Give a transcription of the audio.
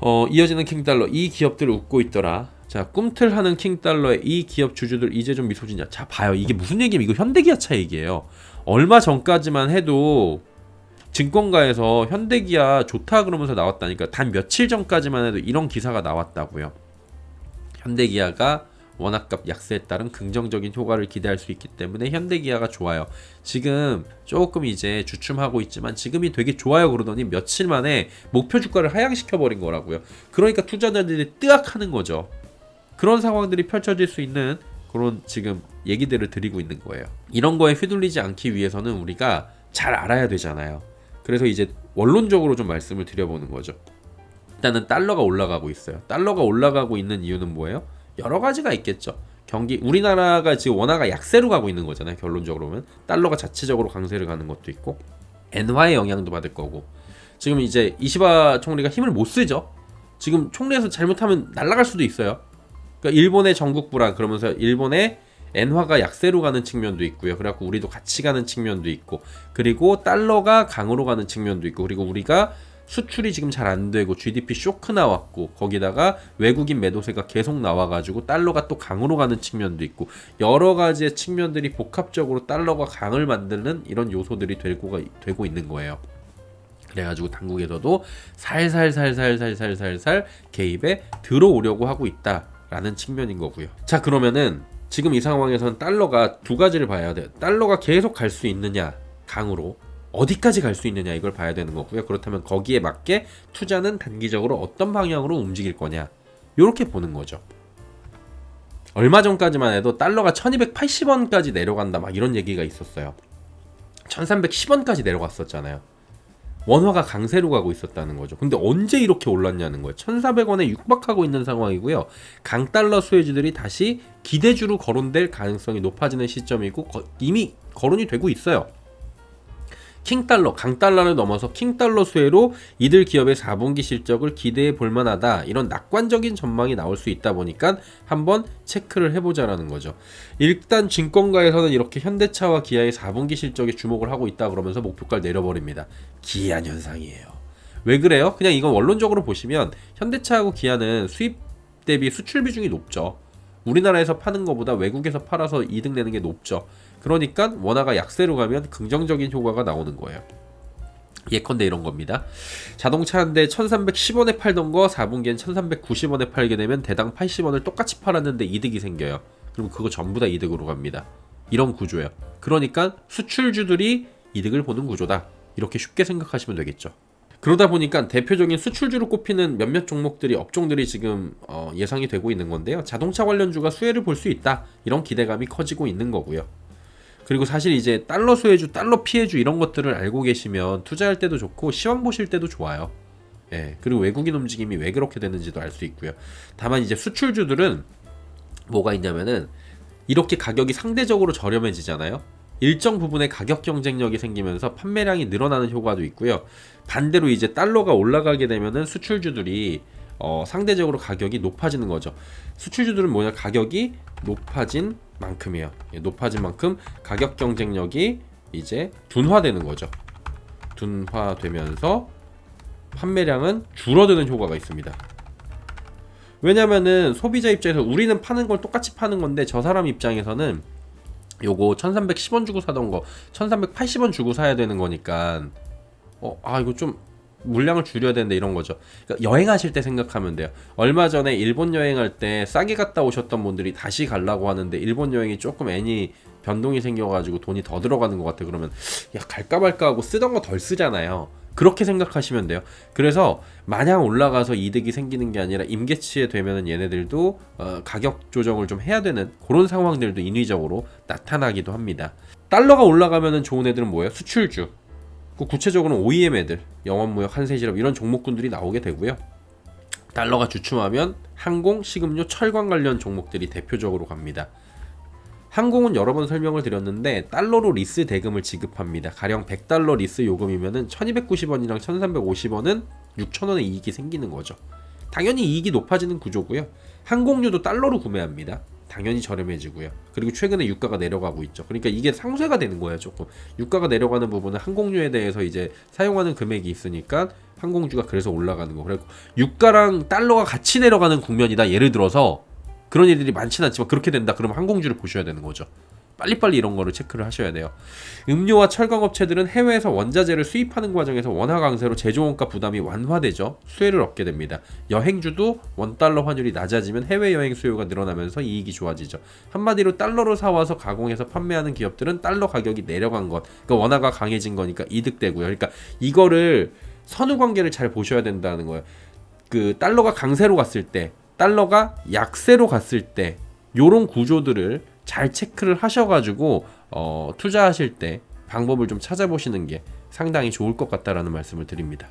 어, 이어지는 킹달러 이 기업들 웃고 있더라. 자 꿈틀하는 킹달러의 이 기업 주주들 이제 좀 미소 짓냐. 자 봐요 이게 무슨 얘기면 이거 현대기아차 얘기예요. 얼마 전까지만 해도 증권가에서 현대기아 좋다 그러면서 나왔다니까 단 며칠 전까지만 해도 이런 기사가 나왔다고요. 현대기아가 원화값 약세에 따른 긍정적인 효과를 기대할 수 있기 때문에 현대기아가 좋아요. 지금 조금 이제 주춤하고 있지만 지금이 되게 좋아요 그러더니 며칠 만에 목표 주가를 하향시켜 버린 거라고요. 그러니까 투자자들이 뜨악하는 거죠. 그런 상황들이 펼쳐질 수 있는 그런 지금 얘기들을 드리고 있는 거예요. 이런 거에 휘둘리지 않기 위해서는 우리가 잘 알아야 되잖아요. 그래서 이제 원론적으로 좀 말씀을 드려보는 거죠. 일단은 달러가 올라가고 있어요. 달러가 올라가고 있는 이유는 뭐예요? 여러 가지가 있겠죠. 경기 우리나라가 지금 원화가 약세로 가고 있는 거잖아요. 결론적으로 보면 달러가 자체적으로 강세를 가는 것도 있고 엔화의 영향도 받을 거고 지금 이제 이시바 총리가 힘을 못 쓰죠. 지금 총리에서 잘못하면 날아갈 수도 있어요. 그러니까 일본의 전국부라 그러면서 일본의 엔화가 약세로 가는 측면도 있고요. 그래갖고 우리도 같이 가는 측면도 있고 그리고 달러가 강으로 가는 측면도 있고 그리고 우리가 수출이 지금 잘 안 되고 GDP 쇼크 나왔고 거기다가 외국인 매도세가 계속 나와가지고 달러가 또 강으로 가는 측면도 있고 여러 가지의 측면들이 복합적으로 달러가 강을 만드는 이런 요소들이 되고, 되고 있는 거예요. 그래가지고 당국에서도 살살살살살살살살 개입에 들어오려고 하고 있다라는 측면인 거고요. 자 그러면은 지금 이 상황에서는 달러가 두 가지를 봐야 돼요. 달러가 계속 갈 수 있느냐 강으로 어디까지 갈 수 있느냐 이걸 봐야 되는 거고요. 그렇다면 거기에 맞게 투자는 단기적으로 어떤 방향으로 움직일 거냐 이렇게 보는 거죠. 얼마 전까지만 해도 달러가 1280원까지 내려간다 막 이런 얘기가 있었어요. 1310원까지 내려갔었잖아요. 원화가 강세로 가고 있었다는 거죠. 근데 언제 이렇게 올랐냐는 거예요. 1,400원에 육박하고 있는 상황이고요. 강달러 수혜주들이 다시 기대주로 거론될 가능성이 높아지는 시점이고 거, 이미 거론이 되고 있어요. 킹달러, 강달러를 넘어서 킹달러 수혜로 이들 기업의 4분기 실적을 기대해 볼 만하다. 이런 낙관적인 전망이 나올 수 있다 보니까 한번 체크를 해보자라는 거죠. 일단 증권가에서는 이렇게 현대차와 기아의 4분기 실적에 주목을 하고 있다 그러면서 목표가를 내려버립니다. 기이한 현상이에요. 왜 그래요? 그냥 이건 원론적으로 보시면 현대차하고 기아는 수입 대비 수출 비중이 높죠. 우리나라에서 파는 것보다 외국에서 팔아서 이득 내는 게 높죠. 그러니까 원화가 약세로 가면 긍정적인 효과가 나오는 거예요. 예컨대 이런 겁니다. 자동차 한 대 1310원에 팔던 거 4분기엔 1390원에 팔게 되면 대당 80원을 똑같이 팔았는데 이득이 생겨요. 그럼 그거 전부 다 이득으로 갑니다. 이런 구조예요. 그러니까 수출주들이 이득을 보는 구조다. 이렇게 쉽게 생각하시면 되겠죠. 그러다 보니까 대표적인 수출주로 꼽히는 몇몇 종목들이 업종들이 지금 어, 예상이 되고 있는 건데요. 자동차 관련주가 수혜를 볼 수 있다. 이런 기대감이 커지고 있는 거고요. 그리고 사실 이제 달러 수혜주, 달러 피해주 이런 것들을 알고 계시면 투자할 때도 좋고 시황 보실 때도 좋아요. 예. 그리고 외국인 움직임이 왜 그렇게 되는지도 알 수 있고요. 다만 이제 수출주들은 뭐가 있냐면은 이렇게 가격이 상대적으로 저렴해지잖아요. 일정 부분의 가격 경쟁력이 생기면서 판매량이 늘어나는 효과도 있고요. 반대로 이제 달러가 올라가게 되면은 수출주들이 어, 상대적으로 가격이 높아지는 거죠. 수출주들은 뭐냐? 가격이 높아진 만큼이에요. 예, 높아진 만큼 가격 경쟁력이 이제 둔화되는 거죠. 둔화되면서 판매량은 줄어드는 효과가 있습니다. 왜냐면은 소비자 입장에서 우리는 파는 걸 똑같이 파는 건데 저 사람 입장에서는 요거 1310원 주고 사던 거 1380원 주고 사야 되는 거니까 어 아 이거 좀 물량을 줄여야 되는데 이런 거죠. 그러니까 여행하실 때 생각하면 돼요. 얼마 전에 일본 여행할 때 싸게 갔다 오셨던 분들이 다시 가려고 하는데 일본 여행이 조금 애니 변동이 생겨가지고 돈이 더 들어가는 것 같아. 그러면 야 갈까 말까 하고 쓰던 거 덜 쓰잖아요. 그렇게 생각하시면 돼요. 그래서 마냥 올라가서 이득이 생기는 게 아니라 임계치에 되면은 얘네들도 어, 가격 조정을 좀 해야 되는 그런 상황들도 인위적으로 나타나기도 합니다. 달러가 올라가면은 좋은 애들은 뭐예요? 수출주. 그 구체적으로는 OEM 애들, 영업무역, 한세실업 이런 종목군들이 나오게 되고요. 달러가 주춤하면 항공, 식음료, 철강 관련 종목들이 대표적으로 갑니다. 항공은 여러 번 설명을 드렸는데 달러로 리스 대금을 지급합니다. 가령 100달러 리스 요금이면은 1290원이랑 1350원은 6천원의 이익이 생기는 거죠. 당연히 이익이 높아지는 구조고요. 항공료도 달러로 구매합니다. 당연히 저렴해지고요. 그리고 최근에 유가가 내려가고 있죠. 그러니까 이게 상쇄가 되는 거예요, 조금. 유가가 내려가는 부분은 항공료에 대해서 이제 사용하는 금액이 있으니까 항공주가 그래서 올라가는 거. 그리고 유가랑 달러가 같이 내려가는 국면이다. 예를 들어서 그런 일들이 많지는 않지만 그렇게 된다. 그러면 항공주를 보셔야 되는 거죠. 빨리빨리 이런 거를 체크를 하셔야 돼요. 음료와 철강 업체들은 해외에서 원자재를 수입하는 과정에서 원화 강세로 제조 원가 부담이 완화되죠. 수혜를 얻게 됩니다. 여행주도 원 달러 환율이 낮아지면 해외 여행 수요가 늘어나면서 이익이 좋아지죠. 한마디로 달러로 사와서 가공해서 판매하는 기업들은 달러 가격이 내려간 것, 그러니까 원화가 강해진 거니까 이득되고요. 그러니까 이거를 선후 관계를 잘 보셔야 된다는 거예요. 그 달러가 강세로 갔을 때, 달러가 약세로 갔을 때 요런 구조들을 잘 체크를 하셔가지고 어, 투자하실 때 방법을 좀 찾아보시는 게 상당히 좋을 것 같다라는 말씀을 드립니다.